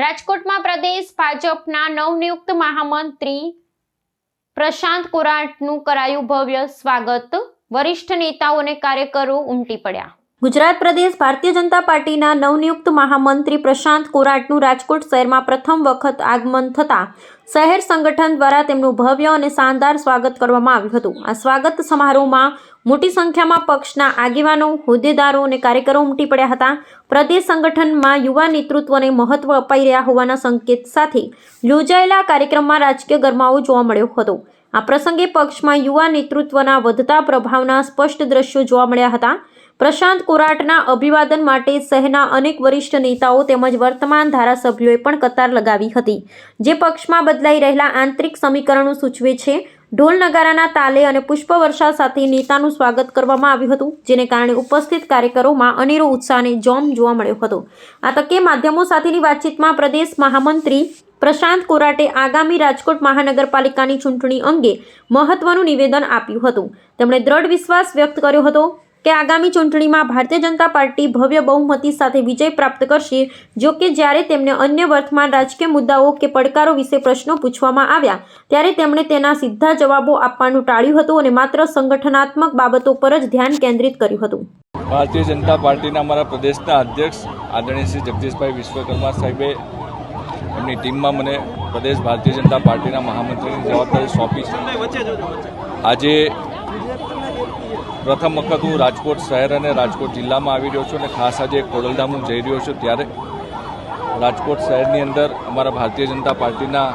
રાજકોટમાં પ્રદેશ ભાજપના નવનિયુક્ત મહામંત્રી પ્રશાંત કોરાટનું કરાયું ભવ્ય સ્વાગત. વરિષ્ઠ નેતાઓ અને કાર્યકરો ઉમટી પડ્યા. ગુજરાત પ્રદેશ ભારતીય જનતા પાર્ટીના નવનિયુક્ત મહામંત્રી પ્રશાંત કોરાટનું રાજકોટ શહેરમાં પ્રથમ વખત આગમન થતાં શહેર સંગઠન દ્વારા તેમનું ભવ્ય અને શાનદાર સ્વાગત કરવામાં આવ્યું હતું. આ સ્વાગત સમારોહમાં મોટી સંખ્યામાં પક્ષના આગેવાનો, હોદ્દેદારો અને કાર્યકરો ઉમટી પડ્યા હતા. પ્રદેશ સંગઠનમાં યુવા નેતૃત્વને મહત્વ અપાઈ રહ્યા હોવાના સંકેત સાથે યોજાયેલા કાર્યક્રમમાં રાજકીય ગરમાવો જોવા મળ્યો હતો. આ પ્રસંગે પક્ષમાં યુવા નેતૃત્વના વધતા પ્રભાવના સ્પષ્ટ દ્રશ્યો જોવા મળ્યા હતા. પ્રશાંત કોરાટના અભિવાદન માટે શહેરના અનેક વરિષ્ઠ નેતાઓ તેમજ વર્તમાન ધારાસભ્યોએ પણ કતાર લગાવી હતી. જે પક્ષમાં બદલાઈ રહેલા આંતરિક સમીકરણો સૂચવે છે ઢોલ નગારાના તાલે અને પુષ્પવર્ષા સાથે નેતાનું સ્વાગત કરવામાં આવ્યું હતું, જેને કારણે ઉપસ્થિત કાર્યકરોમાં અનેરો ઉત્સાહ અને જોમ જોવા મળ્યો હતો. આ તકે માધ્યમો સાથેની વાતચીતમાં પ્રદેશ મહામંત્રી પ્રશાંત કોરાટે આગામી રાજકોટ મહાનગરપાલિકાની ચૂંટણી અંગે મહત્વનું નિવેદન આપ્યું હતું. તેમણે દ્રઢ વિશ્વાસ વ્યક્ત કર્યો હતો કે આગામી ચૂંટણીમાં ભારતીય જનતા પાર્ટી ભવ્ય બહુમતી સાથે વિજય પ્રાપ્ત કરશે, જો કે જ્યારે તેમને અન્ય વર્તમાન રાજકીય મુદ્દાઓ કે પડકારો વિશે પ્રશ્નો પૂછવામાં આવ્યા, ત્યારે તેમણે તેના સીધા જવાબો આપવાનું ટાળ્યું હતું અને માત્ર સંગઠનાત્મક બાબતો પર જ ધ્યાન કેન્દ્રિત કર્યું હતું. ભારતીય જનતા પાર્ટીના અમારા પ્રદેશના અધ્યક્ષ આદરણીય શ્રી જગદીશભાઈ વિશ્વકર્મા સાહેબે એમની ટીમમાં મને પ્રદેશ ભારતીય જનતા પાર્ટીના મહામંત્રીની જવાબદારી સોંપી છે. આજે પ્રથમ વખત હું રાજકોટ શહેર અને રાજકોટ જિલ્લામાં આવી રહ્યો છું અને ખાસ આજે ખોડલધામ હું જઈ રહ્યો છું ત્યારે રાજકોટ શહેરની અંદર અમારા ભારતીય જનતા પાર્ટીના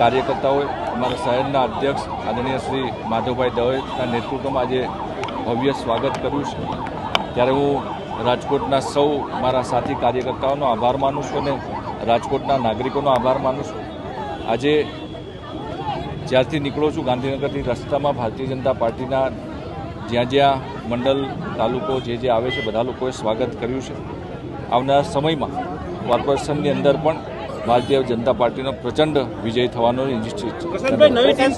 કાર્યકર્તાઓએ, અમારા શહેરના અધ્યક્ષ આદરણીય શ્રી માધવભાઈ દવેના નેતૃત્વમાં આજે ભવ્ય સ્વાગત કર્યું છે. ત્યારે હું રાજકોટના સૌ મારા સાથી કાર્યકર્તાઓનો આભાર માનું છું અને રાજકોટના નાગરિકોનો આભાર માનું છું. આજે જ્યારથી નીકળો છું ગાંધીનગરથી રસ્તામાં ભારતીય જનતા પાર્ટીના જ્યાં જ્યાં મંડળ તાલુકો જે જે આવે છે, બધા લોકોએ સ્વાગત કર્યું છે. આવનારા સમયમાં કોર્પોરેશનની અંદર પણ ભારતીય જનતા પાર્ટીનો પ્રચંડ વિજય થવાનો નિશ્ચિત છે.